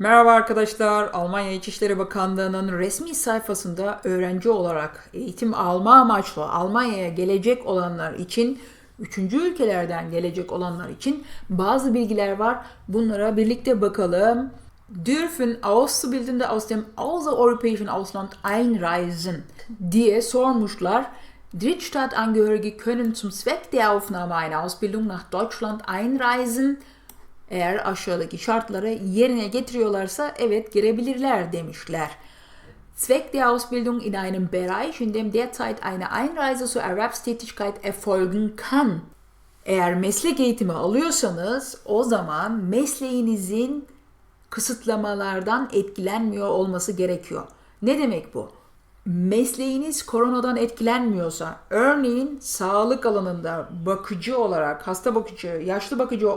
Merhaba arkadaşlar. Almanya İçişleri Bakanlığı'nın resmi sayfasında öğrenci olarak eğitim alma amaçlı Almanya'ya gelecek olanlar için, üçüncü ülkelerden gelecek olanlar için bazı bilgiler var. Bunlara birlikte bakalım. Dürfen Auszubildende aus dem außereuropäischen Ausland einreisen diye sormuşlar. Drittstaatsangehörige können zum Zweck der Aufnahme einer Ausbildung nach Deutschland einreisen. Eğer aşağıdaki şartları yerine getiriyorlarsa evet girebilirler demişler. Zweck der Ausbildung in einem Bereich, in dem derzeit eine Einreise zur Erwerbstätigkeit erfolgen kann. Eğer meslek eğitimi alıyorsanız o zaman mesleğinizin kısıtlamalardan etkilenmiyor olması gerekiyor. Ne demek bu? Mesleğiniz koronadan etkilenmiyorsa, örneğin sağlık alanında bakıcı olarak, hasta bakıcı, yaşlı bakıcı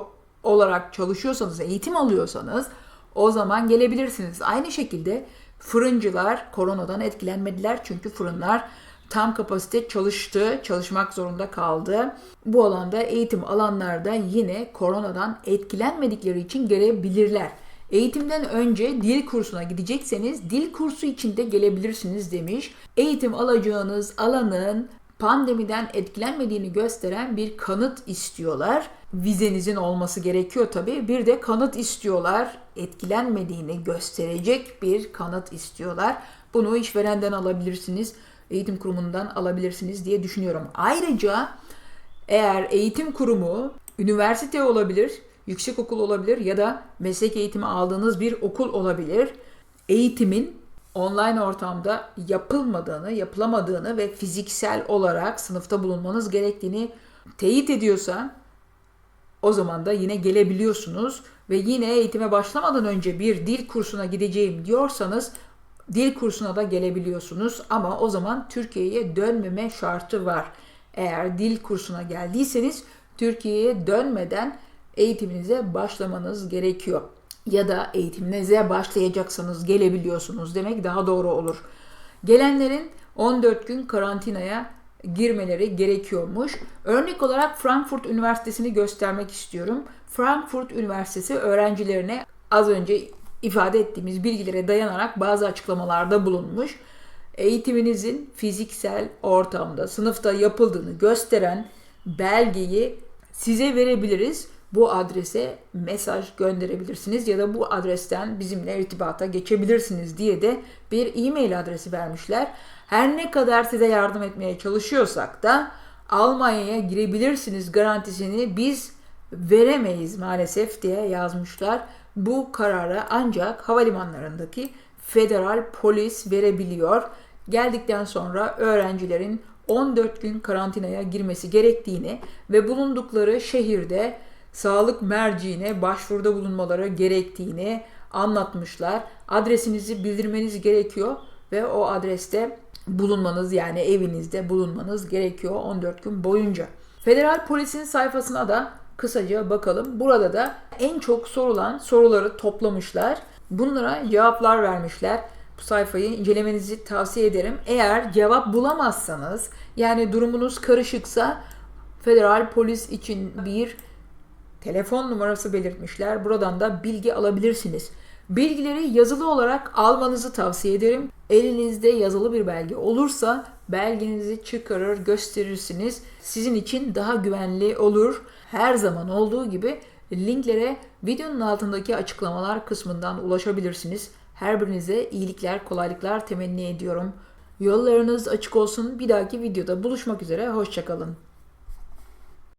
olarak çalışıyorsanız, eğitim alıyorsanız o zaman gelebilirsiniz. Aynı şekilde fırıncılar koronadan etkilenmediler çünkü fırınlar tam kapasite çalıştı, çalışmak zorunda kaldı. Bu alanda eğitim alanlar da yine koronadan etkilenmedikleri için gelebilirler. Eğitimden önce dil kursuna gidecekseniz dil kursu için de gelebilirsiniz demiş. Eğitim alacağınız alanın pandemiden etkilenmediğini gösteren bir kanıt istiyorlar. Vizenizin olması gerekiyor tabii. Bir de kanıt istiyorlar. Etkilenmediğini gösterecek bir kanıt istiyorlar. Bunu işverenden alabilirsiniz, eğitim kurumundan alabilirsiniz diye düşünüyorum. Ayrıca eğer eğitim kurumu üniversite olabilir, yüksek okul olabilir ya da meslek eğitimi aldığınız bir okul olabilir. Eğitimin online ortamda yapılmadığını, yapılamadığını ve fiziksel olarak sınıfta bulunmanız gerektiğini teyit ediyorsa o zaman da yine gelebiliyorsunuz ve yine eğitime başlamadan önce bir dil kursuna gideceğim diyorsanız dil kursuna da gelebiliyorsunuz ama o zaman Türkiye'ye dönmeme şartı var. Eğer dil kursuna geldiyseniz Türkiye'ye dönmeden eğitiminize başlamanız gerekiyor. Ya da eğitiminize başlayacaksanız gelebiliyorsunuz demek daha doğru olur. Gelenlerin 14 gün karantinaya girmeleri gerekiyormuş. Örnek olarak Frankfurt Üniversitesi'ni göstermek istiyorum. Frankfurt Üniversitesi öğrencilerine az önce ifade ettiğimiz bilgilere dayanarak bazı açıklamalarda bulunmuş. Eğitiminizin fiziksel ortamda, sınıfta yapıldığını gösteren belgeyi size verebiliriz. Bu adrese mesaj gönderebilirsiniz ya da bu adresten bizimle irtibata geçebilirsiniz diye de bir e-mail adresi vermişler. Her ne kadar size yardım etmeye çalışıyorsak da Almanya'ya girebilirsiniz garantisini biz veremeyiz maalesef diye yazmışlar. Bu kararı ancak havalimanlarındaki federal polis verebiliyor. Geldikten sonra öğrencilerin 14 gün karantinaya girmesi gerektiğini ve bulundukları şehirde sağlık merciğine başvuruda bulunmaları gerektiğini anlatmışlar. Adresinizi bildirmeniz gerekiyor ve o adreste bulunmanız yani evinizde bulunmanız gerekiyor 14 gün boyunca. Federal polisin sayfasına da kısaca bakalım. Burada da en çok sorulan soruları toplamışlar. Bunlara cevaplar vermişler. Bu sayfayı incelemenizi tavsiye ederim. Eğer cevap bulamazsanız yani durumunuz karışıksa federal polis için bir telefon numarası belirtmişler. Buradan da bilgi alabilirsiniz. Bilgileri yazılı olarak almanızı tavsiye ederim. Elinizde yazılı bir belge olursa belgenizi çıkarır gösterirsiniz. Sizin için daha güvenli olur. Her zaman olduğu gibi linklere videonun altındaki açıklamalar kısmından ulaşabilirsiniz. Her birinize iyilikler, kolaylıklar temenni ediyorum. Yollarınız açık olsun. Bir dahaki videoda buluşmak üzere. Hoşçakalın.